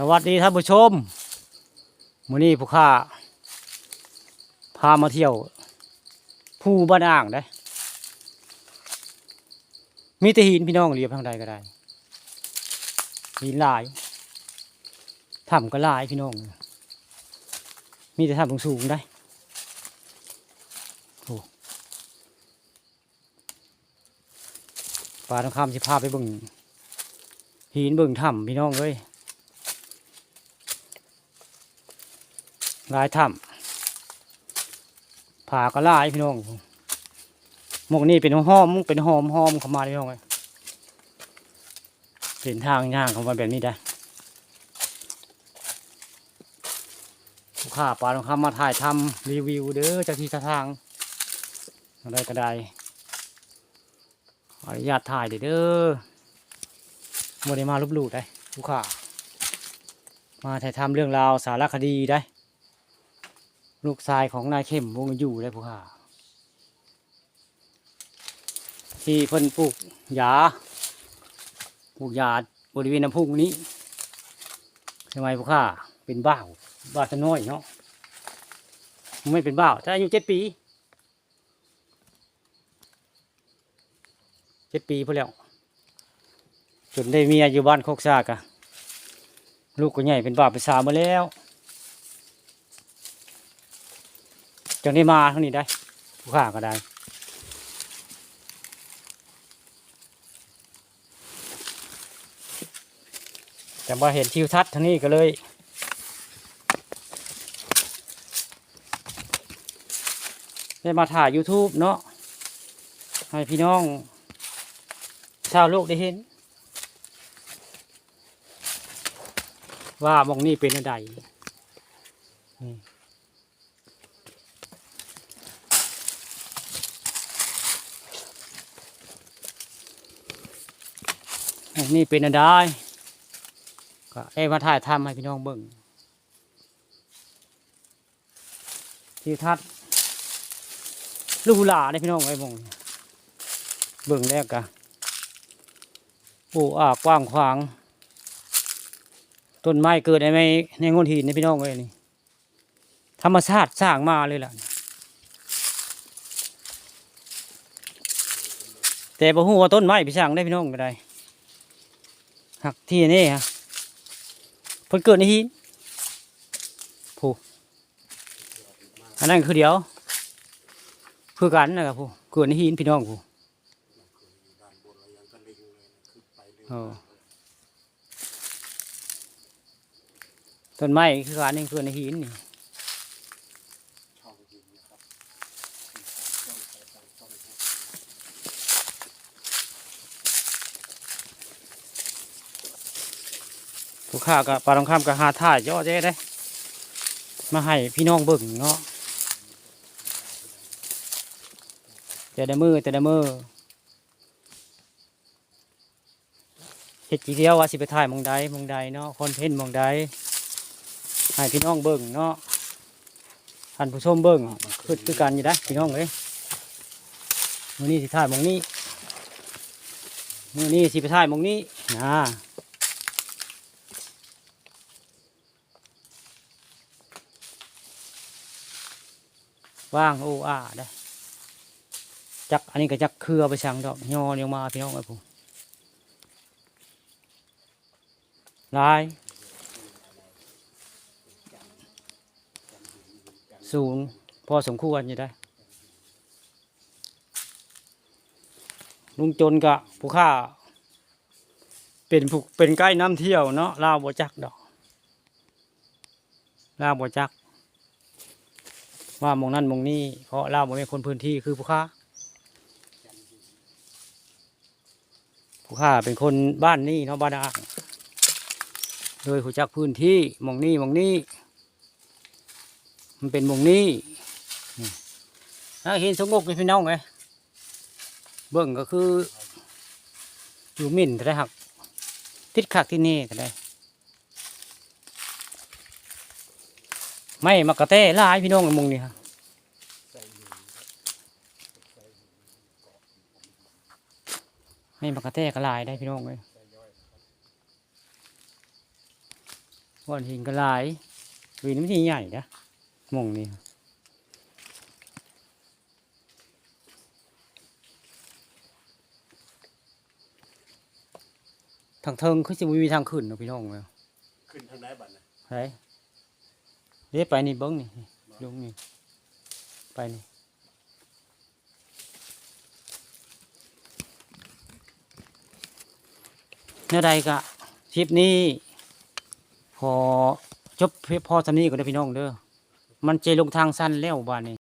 สวัสดีท่านผู้ชมมื้อนี้ผู้ข้าพามาเที่ยวภูบ้านอ่างได้ มีแต่หินพี่น้องเรียบทางใดก็ได้หินหลายถ้ำก็หลายพี่น้อง มีแต่ถ้ำสูงๆได้โอ้ปลาต้องข้ามสิพาไปบิ่งหินบิ่งถ้ำพี่น้องเอ้ย ลายถ้ำผ่าก็หลายพี่น้องหมกนี่เป็นหอมเป็นหอมหอมเข้ามาพี่น้องเลยเห็นทางย่างเข้ามาแบบนี้ได้ลูกค้าปลาต้องคำมาถ่ายทำรีวิวเด้อจากที่ทางอะไรก็ได้อนุญาตถ่ายเด้อโมได้มาลบลู่ได้ลูกค้ามาถ่ายทำเรื่องราวสารคดีได้ ลูกชายของนายเข้มวงอยู่ได้ผู้ข่าที่เพิ่นปลูกยาปลูกยาบริเวณน้ำพุนี้ทำไมผู้ข่าเป็นบ้าวบ้าวจะน้อยเนาะไม่เป็นบ้าวถ้าอายุเจ็ดปีเจ็ดปีพอแล้วจนได้เมียอยู่บ้านโคกซากะลูกก็ใหญ่เป็นบ้าเป็นสาวมาแล้ว จังได้มาเท่านี้ได้ผู้ข่าก็ได้แต่มาเห็นทิวทัศน์ทางนี้ก็เลยได้มาถ่าย YouTube เนาะให้พี่น้อง ชาวโลกได้เห็น ว่ามองนี่เป็นอะไรนี่ นี่เป็นอันได้ก็เอ้มาถ่ายทำให้พี่น้องเบิ่งที่ทัดลูกหลาได้พี่น้องไอ้มองเบิ่งแล้วกะโอ้อากว้างขวาง ต้นไม้เกิดในไม่ในงนหินในพี่น้องเลยนี่ธรรมชาติสร้างมาเลยล่ะ แต่บ่ฮู้ว่าต้นไม้พี่สร้างได้พี่น้องก็ได้ หักที่นี่ฮะเพิ่นเกิดในหินผู้อันนั้นคือเดียวคือกันนะครับผู้เกิดในหินพี่น้องผู้โอ้ต้นไม้คือการนี่เกิดในหินนี่ ผู้ข้ากับปลาทองคำกับหาท่ายย่อแจ้ได้ มาให้พี่น้องเบิ่งเนาะแต่ละมือแต่ละมือเฮ็ดจีเดียวว่าสิไปถ่ายหมองใดหมองใดเนาะคอนเทนต์หมองใดให้พี่น้องเบิ่งเนาะท่านผู้ชมเบิ่งคือคือกันอยู่ได้พี่น้องเลยมือนี้สิถ่ายหมองนี้มือนี้สิไปถ่ายหมองนี้นะ ว่างโอ้อาได้จักอันนี้ก็จักเครือไปสั่งดอกยอเนียวมาพี่น้องไอ้ผมลายสูงพอสมควรอยู่ได้ ลุงจนกะผู้ข้าเป็นผู้เป็นใกล้น้ำเที่ยวเนาะลาวบ่จักดอกลาวบ่จัก ว่ามองนั่นมองนี่เพราะลาเป็นคนพื้นที่คือผู้ข้าผู้ข้าเป็นคนบ้านนี่เนาะบ้านอ่างโดยผู้จักพื้นที่มองนี่มองนี่มันเป็นมองนี้นี่อ่าเห็นสงบเป็นพี่น้องไงเบิ่งก็คืออยู่หมิ่นก็ได้หัก ติดขักที่นี่ก็ได้ ไม่มากระเต้หลายพี่น้องไอ้หมองนี่ฮะไม่มากระเต้ก็หลายได้พี่น้องเลยบ่อนหินก็หลายวีนี่มันที่ใหญ่นะหมองนี่ทางเทิงคือสิบ่มีทางขึ้นเนาะพี่น้องเว้ยขึ้นทางไหนบัดน่ะไป เดี๋ยวไปนี่เบิ้งนี่ลงนี่ไปนี่เนื้อใดกะทริปนี้พอจบเพอสำนี้ก็ได้อพี่น้องเด้อมันเจลงทางสั้นแล้วบ้านนี้